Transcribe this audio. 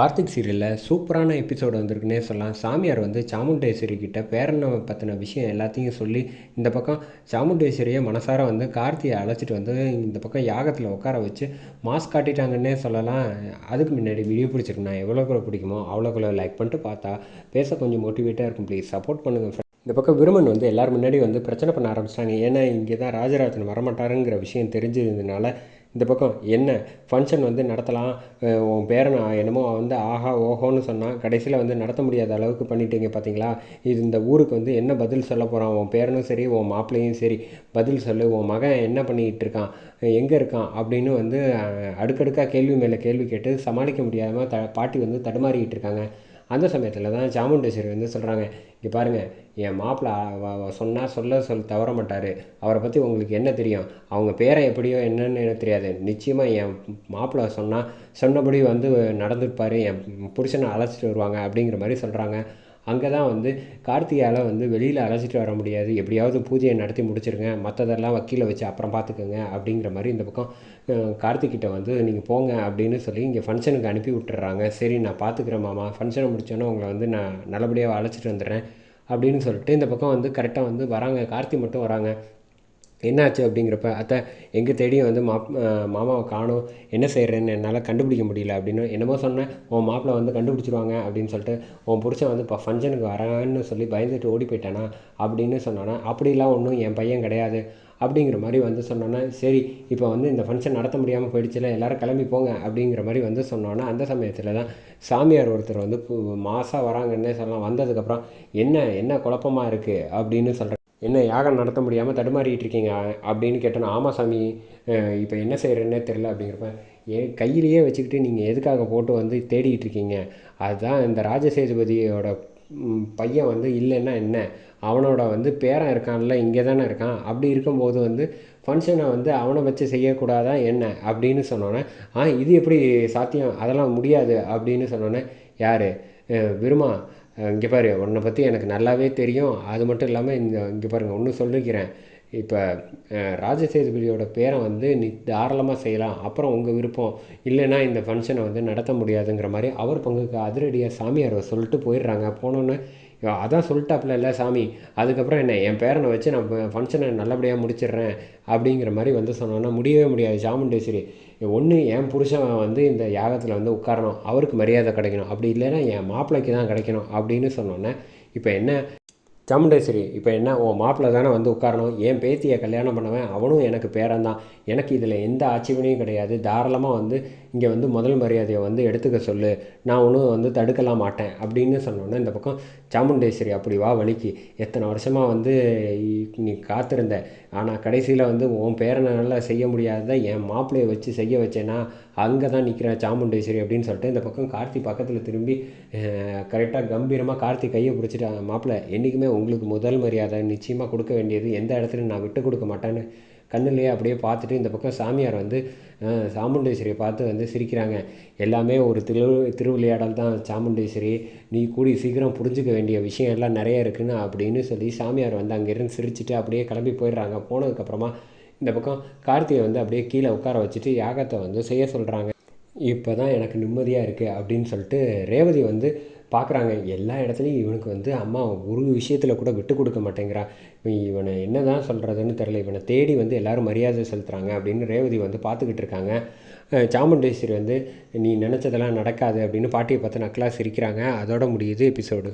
கார்த்திக் சீரியலில் சூப்பரான எபிசோடு வந்திருக்குன்னே சொல்லலாம். சாமியார் வந்து சாமுண்டேஸ்வரி கிட்ட பேரனை பற்றின விஷயம் எல்லாத்தையும் சொல்லி இந்த பக்கம் சாமுண்டேஸ்வரியை மனசார வந்து கார்த்தியை அழைச்சிட்டு வந்து இந்த பக்கம் யாகத்தில் உட்கார வச்சு மாஸ்க் காட்டிட்டாங்கன்னே சொல்லலாம். அதுக்கு முன்னாடி வீடியோ பிடிச்சிருக்குண்ணா நான் எவ்வளோக்குள்ள பிடிக்குமோ அவ்வளோக்குள்ள லைக் பண்ணிட்டு பார்த்தா பேச கொஞ்சம் மோட்டிவேட்டாக இருக்கும். ப்ளீஸ் சப்போர்ட் பண்ணுங்கள் இந்த பக்கம் விருமன் வந்து எல்லோரும் முன்னாடி வந்து பிரச்சனை பண்ண ஆரம்பிச்சிட்டாங்க. ஏன்னா இங்கே தான் ராஜராஜன் வரமாட்டாருங்கிற விஷயம் தெரிஞ்சதுனால இந்த பக்கம் என்ன ஃபங்க்ஷன் வந்து நடத்தலாம்? உன் உன் நான் என்னமோ வந்து ஆஹா ஓஹோன்னு சொன்னான் கடைசியில் வந்து நடத்த முடியாத அளவுக்கு பண்ணிட்டீங்க பார்த்தீங்களா இது இந்த ஊருக்கு வந்து என்ன பதில் சொல்ல போகிறான் உன் பேரனும் சரி உன் மாப்பிள்ளையும் சரி பதில் சொல்லு. உன் மகன் என்ன பண்ணிகிட்டு இருக்கான்? எங்கே இருக்கான்? அப்படின்னு வந்து அடுக்கடுக்காக கேள்வி மேலே கேள்வி கேட்டு சமாளிக்க முடியாமல் த பாட்டி வந்து தடுமாறிக்கிட்டு இருக்காங்க. அந்த சமயத்தில் தான் சாமுண்டேஸ்வரி வந்து சொல்கிறாங்க இங்கே பாருங்கள் என் மாப்பிள்ளை சொன்னால் சொல்ல சொல் தவற மாட்டார். அவரை பற்றி உங்களுக்கு என்ன தெரியும்? அவங்க பேரை எப்படியோ என்னன்னு எனக்கு தெரியாது. நிச்சயமாக என் மாப்பிள்ளை சொன்னால் சொன்னபடி வந்து நடந்துருப்பார். என் புருஷனை அழைச்சிட்டு வருவாங்க அப்படிங்கிற மாதிரி சொல்கிறாங்க அங்கே தான் வந்து கார்த்திகால வந்து வெளியில் அழைச்சிட்டு வர முடியாது. எப்படியாவது பூஜையை நடத்தி முடிச்சிருங்க. மற்றதெல்லாம் வக்கீலை வச்சு அப்புறம் பார்த்துக்கோங்க அப்படிங்கிற மாதிரி இந்த பக்கம் கார்த்திகிட்ட வந்து நீங்கள் போங்க அப்படின்னு சொல்லி இங்கே ஃபங்க்ஷனுக்கு அனுப்பி விட்டுறாங்க. சரி நான் பார்த்துக்கிறேன் மாமா. ஃபங்க்ஷனை முடிச்சோன்னே உங்களை வந்து நான் நல்லபடியாக அழைச்சிட்டு வந்துடுறேன் அப்படின்னு சொல்லிட்டு இந்த பக்கம் வந்து கரெக்டாக வந்து வராங்க. கார்த்தி மட்டும் வராங்க. என்னாச்சு அப்படிங்கிறப்ப அத்தை எங்கே தேடியும் வந்து மாப் மாமாவை காணும். என்ன செய்கிறேன்னு என்னால் கண்டுபிடிக்க முடியல அப்படின்னு என்னமோ சொன்னேன். உன் மாப்பிள்ளை வந்து கண்டுபிடிச்சிருவாங்க அப்படின்னு சொல்லிட்டு உன் புருஷன் வந்து இப்போ ஃபங்க்ஷனுக்கு வரான்னு சொல்லி பயந்துட்டு ஓடி போயிட்டானா அப்படின்னு சொன்னானா அப்படிலாம் ஒன்றும் என் பையன் கிடையாது அப்படிங்கிற மாதிரி வந்து சொன்னோன்னா சரி இப்போ வந்து இந்த ஃபங்க்ஷன் நடத்த முடியாமல் போயிடுச்சுல எல்லாரும் கிளம்பி போங்க அப்படிங்கிற மாதிரி வந்து சொன்னோன்னா அந்த சமயத்தில் தான் சாமியார் ஒருத்தர் வந்து மாதம் வராங்கன்னே சொல்லலாம் வந்ததுக்கப்புறம் என்ன என்ன குழப்பமாக இருக்குது அப்படின்னு சொல்கிறேன் என்ன யாகம் நடத்த முடியாமல் தடுமாறிக்கிட்டு இருக்கீங்க? அப்படின்னு கேட்டோன்னா ஆமாம் சாமி இப்போ என்ன செய்கிறேன்னே தெரில அப்படிங்கிறப்ப என் கையிலேயே வச்சுக்கிட்டு நீங்கள் எதுக்காக போட்டு வந்து தேடிக்கிட்டு இருக்கீங்க? அதுதான் இந்த ராஜசேதுபதியோட பையன் வந்து இல்லைன்னா என்ன? அவனோட வந்து பேரன் இருக்கான்ல இங்கே தானே இருக்கான்? அப்படி இருக்கும்போது வந்து ஃபங்க்ஷனை வந்து அவனை வச்சு செய்யக்கூடாதா என்ன? அப்படின்னு சொன்னோன்னே ஆ இது எப்படி சாத்தியம்? அதெல்லாம் முடியாது அப்படின்னு சொன்னோன்னே யார்? விருமா இங்கே பாரு உன்னை பற்றி எனக்கு நல்லாவே தெரியும். அது மட்டும் இல்லாமல் இந்த இங்கே பாருங்கள் ஒன்று சொல்லிக்கிறேன். இப்போ ராஜசேதுபதியோட பேரை வந்து நீ தாராளமாக செய்யலாம். அப்புறம் உங்கள் விருப்பம். இல்லைன்னா இந்த ஃபங்க்ஷனை வந்து நடத்த முடியாதுங்கிற மாதிரி அவர் பங்குக்கு அதிரடியாக சாமியார் சொல்லிட்டு போயிடுறாங்க. போனோன்னே அதான் சொல்லிட்டாப்புல இல்லை சாமி. அதுக்கப்புறம் என்ன என் பேரனை வச்சு நான் ஃபங்க்ஷனை நல்லபடியாக முடிச்சிடுறேன். அப்படிங்கிற மாதிரி வந்து சொன்னோன்னா முடியவே முடியாது. சாமுண்டேஸ்வரி ஒன்று என் புருஷன் வந்து இந்த யாகத்தில் வந்து உட்காரணும். அவருக்கு மரியாதை கிடைக்கணும். அப்படி இல்லைன்னா என் மாப்பிள்ளைக்கு தான் கிடைக்கணும். அப்படின்னு சொன்னோன்னே இப்போ என்ன சாமுண்டேஸ்வரி இப்போ என்ன? உன் மாப்பிள்ளை தானே வந்து உட்காரணும். என் பேத்தியை கல்யாணம் பண்ணுவேன்? அவனும் எனக்கு பேரன் தான் எனக்கு இதில் எந்த ஆட்சேபனையும் கிடையாது. தாராளமாக வந்து இங்கே வந்து முதல் மரியாதையை வந்து எடுத்துக்க சொல்லு. நான் ஒன்றும் வந்து தடுக்கலாம் மாட்டேன். அப்படின்னு சொன்னோன்னே இந்த பக்கம் சாமுண்டேஸ்வரி அப்படி வா வலிக்கு எத்தனை வருஷமாக வந்து நீ காத்திருந்த? ஆனால் கடைசியில் வந்து உன் பேரனால் செய்ய முடியாததை என் மாப்பிள்ளையை வச்சு செய்ய வச்சேன்னா அங்கே தான் நிற்கிற சாமுண்டேஸ்வரி அப்படின்னு சொல்லிட்டு இந்த பக்கம் கார்த்தி பக்கத்தில் திரும்பி கரெக்டாக கம்பீரமாக கார்த்தி கையை பிடிச்சிட்டு மாப்பிள்ளை என்றைக்குமே உங்களுக்கு முதல் மரியாதை நிச்சயமாக கொடுக்க வேண்டியது எந்த இடத்துலையும் நான் விட்டு கொடுக்க மாட்டேன்னு. கண்ணுலேயே அப்படியே பார்த்துட்டு இந்த பக்கம் சாமியார் வந்து சாமுண்டேஸ்வரியை பார்த்து வந்து சிரிக்கிறாங்க. எல்லாமே ஒரு திரு திருவிளையாடல் தான் சாமுண்டேஸ்வரி. நீ கூடி சீக்கிரம் புரிஞ்சுக்க வேண்டிய விஷயம் எல்லாம் நிறைய இருக்குன்னு அப்படின்னு சொல்லி சாமியார் வந்து அங்கேருந்து சிரிச்சிட்டு அப்படியே கிளம்பி போயிடுறாங்க. போனதுக்கப்புறமா இந்த பக்கம் கார்த்திகை வந்து அப்படியே கீழே உட்கார வச்சுட்டு யாகத்தை வந்து செய்ய சொல்கிறாங்க இப்போ தான் எனக்கு நிம்மதியாக இருக்குது அப்படின்னு சொல்லிட்டு ரேவதி வந்து பார்க்குறாங்க. எல்லா இடத்துலையும் இவனுக்கு வந்து அம்மா ஒரு விஷயத்தில் கூட விட்டு கொடுக்க மாட்டேங்கிறான் இவன் இவனை என்ன தான் சொல்கிறதுன்னு தெரில இவனை தேடி வந்து எல்லாரும் மரியாதை செலுத்துகிறாங்க அப்படின்னு ரேவதி வந்து பார்த்துக்கிட்டு இருக்காங்க. சாமுண்டேஸ்வரி வந்து நீ நினச்சதெல்லாம் நடக்காது அப்படின்னு பாட்டியை பார்த்து நக்கலாக சிரிக்கிறாங்க. அதோட முடியுது எபிசோடு.